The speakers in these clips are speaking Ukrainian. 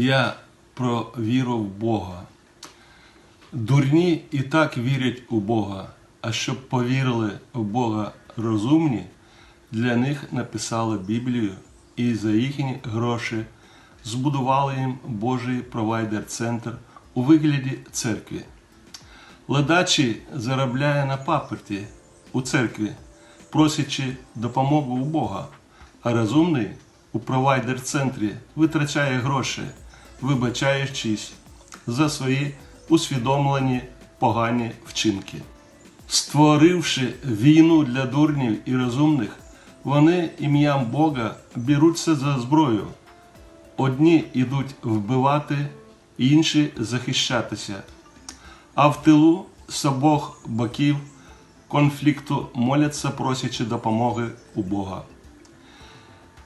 Я про віру в Бога. Дурні і так вірять у Бога, а щоб повірили в Бога розумні, для них написали Біблію і за їхні гроші збудували їм Божий провайдер-центр у вигляді церкви. Ледачі заробляє на паперті у церкві, просячи допомогу у Бога, а розумний у провайдер-центрі витрачає гроші, вибачаючись за свої усвідомлені погані вчинки. Створивши війну для дурнів і розумних, вони ім'ям Бога беруться за зброю. Одні йдуть вбивати, інші захищатися. А в тилу з обох боків конфлікту моляться, просячи допомоги у Бога.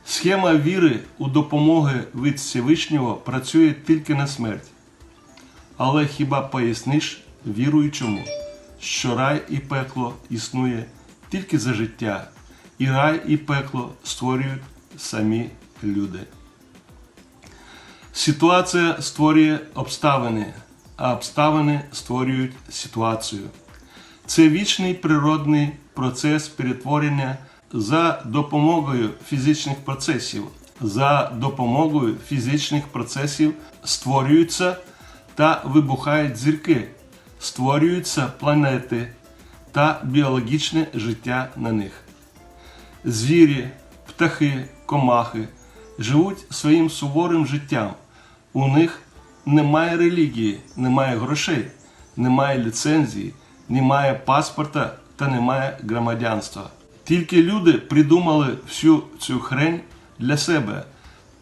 Схема віри у допомоги від Всевишнього працює тільки на смерть. Але хіба поясниш віруючому, що рай і пекло існує тільки за життя, і рай і пекло створюють самі люди. Ситуація створює обставини, а обставини створюють ситуацію. Це вічний природний процес перетворення за допомогою фізичних процесів. За допомогою фізичних процесів створюються та вибухають зірки, створюються планети та біологічне життя на них. Звірі, птахи, комахи живуть своїм суворим життям. У них немає релігії, немає грошей, немає ліцензії, немає паспорта та немає громадянства. Тільки люди придумали всю цю хрень для себе,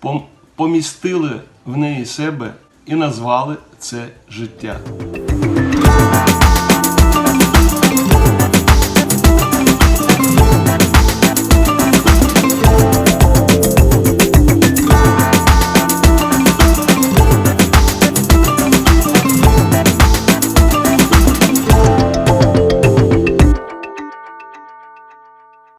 пом- помістили в неї себе і назвали це життя.